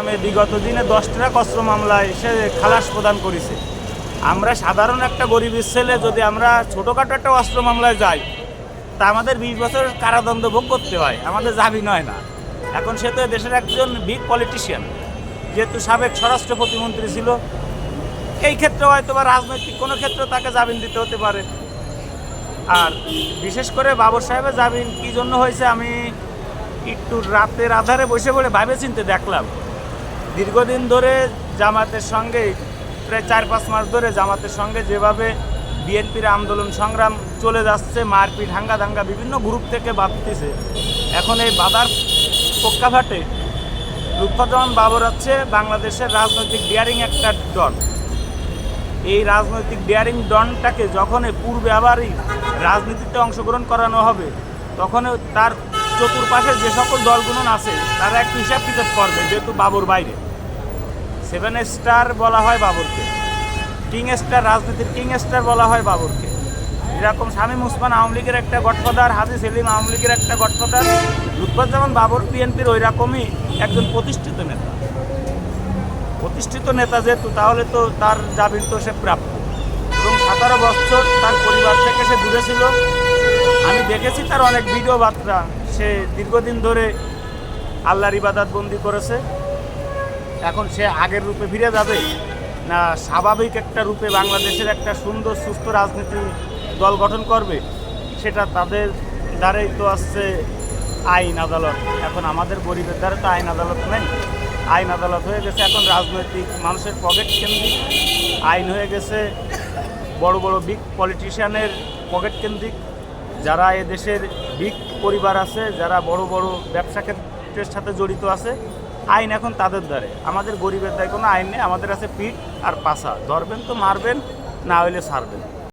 আমি বিগত দিনে দশ টাকা অস্ত্র মামলায় সে খালাস প্রদান করেছে। আমরা সাধারণ একটা গরিবের ছেলে, যদি আমরা ছোটোখাটো একটা অস্ত্র মামলায় যাই, তা আমাদের বিশ বছর কারাদণ্ড ভোগ করতে হয়। আমাদের জামিন হয় না। এখন সে তো দেশের একজন বিগ পলিটিশিয়ান যেহেতু সাবেক স্বরাষ্ট্র প্রতিমন্ত্রী ছিল। এই ক্ষেত্রে হয়তো বা রাজনৈতিক কোনো ক্ষেত্রে তাকে জামিন দিতে হতে পারে। আর বিশেষ করে বাবর সাহেবের জামিন কী জন্য হয়েছে আমি একটু রাতের আধারে বসে বলে ভাবে চিনতে দেখলাম। দীর্ঘদিন ধরে জামাতের সঙ্গে প্রায় চার পাঁচ মাস ধরে জামাতের সঙ্গে যেভাবে বিএনপির আন্দোলন সংগ্রাম চলে যাচ্ছে, মারপিট, হাঙ্গা দাঙ্গা বিভিন্ন গ্রুপ থেকে বাঁধতেছে, এখন এই বাধার পক্ষাঘাটে লুৎফাজ্জামান বাবর হচ্ছে বাংলাদেশের রাজনৈতিক ডিয়ারিং একটা দল। এই রাজনৈতিক ডিয়ারিং ডনটাকে যখন পূর্বে আবারই রাজনীতিতে অংশগ্রহণ করানো হবে তখন তার চতুর্পাশে যে সকল দলগুলো আছে, তারা একটু হিসাব কিতাব করবে, যেহেতু বাবুর বাইরে। সেভেন স্টার বলা হয় বাবরকে। কিং স্টার রাজনীতির কিং স্টার বলা হয় বাবরকে। যেরকম শামীম উসমান আওয়ামী লীগের একটা গডফাদার, হাজি সেলিম আওয়ামী লীগের একটা গডফাদার, লুৎফাজ্জামান বাবর বিএনপির ওই রকমই একজন প্রতিষ্ঠিত নেতা। প্রতিষ্ঠিত নেতা যেহেতু, তাহলে তো তার জামিন তো সে প্রাপ্য। এবং সতেরো বছর তার পরিবার থেকে সে দূরে ছিল। আমি দেখেছি তার অনেক ভিডিও বার্তা সে দীর্ঘদিন ধরে আল্লাহর ইবাদাত বন্দি করেছে। এখন সে আগের রূপে ফিরে যাবে না স্বাভাবিক একটা রূপে বাংলাদেশের একটা সুন্দর, সুস্থ রাজনীতি দল গঠন করবে? সেটা তাদের দ্বারাই তো আসছে আইন আদালত। এখন আমাদের গরিবের দ্বারা তো আইন আদালত নেই। আইন আদালত হয়ে গেছে এখন রাজনৈতিক, মানুষের পকেট কেন্দ্রিক। আইন হয়ে গেছে বড় বড় বিগ পলিটিশিয়ানের পকেট কেন্দ্রিক। যারা এদেশের দেশের বিগ পরিবার আছে, যারা বড় বড় ব্যবসা ক্ষেত্রের সাথে জড়িত আছে, আইন এখন তাদের দ্বারে। আমাদের গরিবের দায় কোনো আইন নেই, আমাদের আছে পিঠ আর পাশা ধরবেন তো মারবেন, না হইলে ছাড়বেন